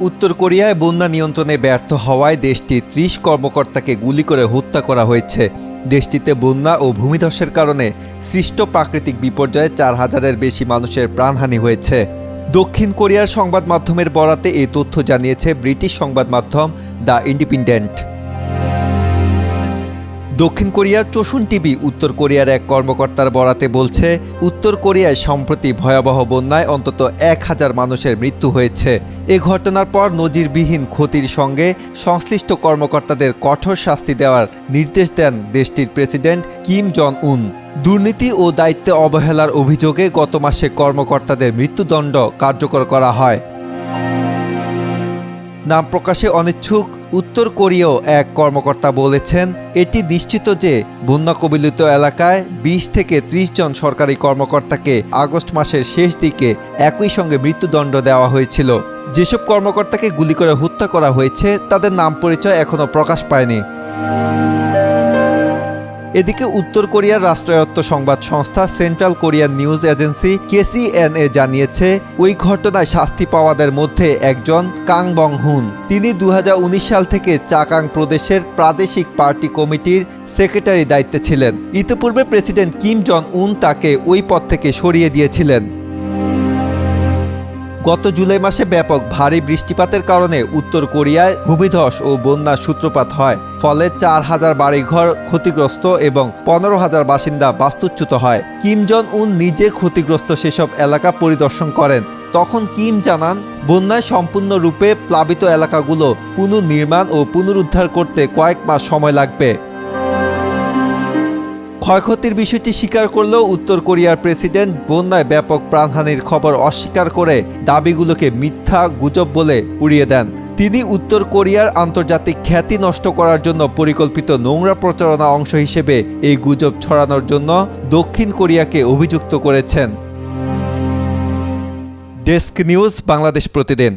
উত্তর কোরিয়ায় বন্যা নিয়ন্ত্রণে ব্যর্থ হওয়ায় দেশটির ত্রিশ কর্মকর্তাকে গুলি করে হত্যা করা হয়েছে। দেশটিতে বন্যা ও ভূমিধসের কারণে সৃষ্ট প্রাকৃতিক বিপর্যয়ে চার হাজারের বেশি মানুষের প্রাণহানি হয়েছে। দক্ষিণ কোরিয়ার সংবাদ মাধ্যমের বরাতে এই তথ্য জানিয়েছে ব্রিটিশ সংবাদ মাধ্যম দ্য ইন্ডিপেন্ডেন্ট। দক্ষিণ কোরিয়ার চোশুন টিভি উত্তর কোরিয়ার এক কর্মকর্তার বরাতে বলছে, উত্তর কোরিয়ায় সম্প্রতি ভয়াবহ বন্যায় অন্তত এক হাজার মানুষের মৃত্যু হয়েছে। এ ঘটনার পর নজিরবিহীন ক্ষতির সঙ্গে সংশ্লিষ্ট কর্মকর্তাদের কঠোর শাস্তি দেওয়ার নির্দেশ দেন দেশটির প্রেসিডেন্ট কিম জন উন দুর্নীতি ও দায়িত্বে অবহেলার অভিযোগে গত মাসে কর্মকর্তাদের মৃত্যুদণ্ড কার্যকর করা হয়। নাম প্রকাশে অনিচ্ছুক উত্তর কোরীয় এক কর্মকর্তা বলেছেন, এটি নিশ্চিত যে বন্যা কবলিত এলাকায় বিশ থেকে ত্রিশ জন সরকারি কর্মকর্তাকে আগস্ট মাসের শেষ দিকে একই সঙ্গে মৃত্যুদণ্ড দেওয়া হয়েছিল। যেসব কর্মকর্তাকে গুলি করে হত্যা করা হয়েছে, তাদের নাম পরিচয় এখনও প্রকাশ পায়নি। এদিকে উত্তর কোরিয়ার রাষ্ট্রায়ত্ত সংবাদ সংস্থা central Korean news agency KCNA জানিয়েছে, ওই ঘটনায় শাস্তি পাওয়াদের মধ্যে একজন কাং বং হুন তিনি দু হাজার উনিশ সাল থেকে চাকাং প্রদেশের প্রাদেশিক পার্টি কমিটির সেক্রেটারি দায়িত্বে ছিলেন। ইতিপূর্বে প্রেসিডেন্ট কিম জন উন তাকে ওই পদ থেকে সরিয়ে দিয়েছিলেন। গত জুলাই মাসে ব্যাপক ভারী বৃষ্টিপাতের কারণে উত্তর কোরিয়ায় ভূমিধস ও বন্যার সূত্রপাত হয়। ফলে চার হাজার বাড়িঘর ক্ষতিগ্রস্ত এবং পনেরো হাজার বাসিন্দা বাস্তুচ্যুত হয়। কিম জন উন নিজে ক্ষতিগ্রস্ত সেসব এলাকা পরিদর্শন করেন। তখন কিম জানান, বন্যায় সম্পূর্ণরূপে প্লাবিত এলাকাগুলো পুনর্নির্মাণ ও পুনরুদ্ধার করতে কয়েক মাস সময় লাগবে। ক্ষয়ক্ষতির বিষয়টি স্বীকার করলেও উত্তর কোরিয়ার প্রেসিডেন্ট বন্যায় ব্যাপক প্রাণহানির খবর অস্বীকার করে দাবিগুলোকে মিথ্যা গুজব বলে উড়িয়ে দেন। তিনি উত্তর কোরিয়ার আন্তর্জাতিক খ্যাতি নষ্ট করার জন্য পরিকল্পিত নোংরা প্রচারণা অংশ হিসেবে এই গুজব ছড়ানোর জন্য দক্ষিণ কোরিয়াকে অভিযুক্ত করেছেন। ডেস্ক নিউজ, বাংলাদেশ প্রতিদিন।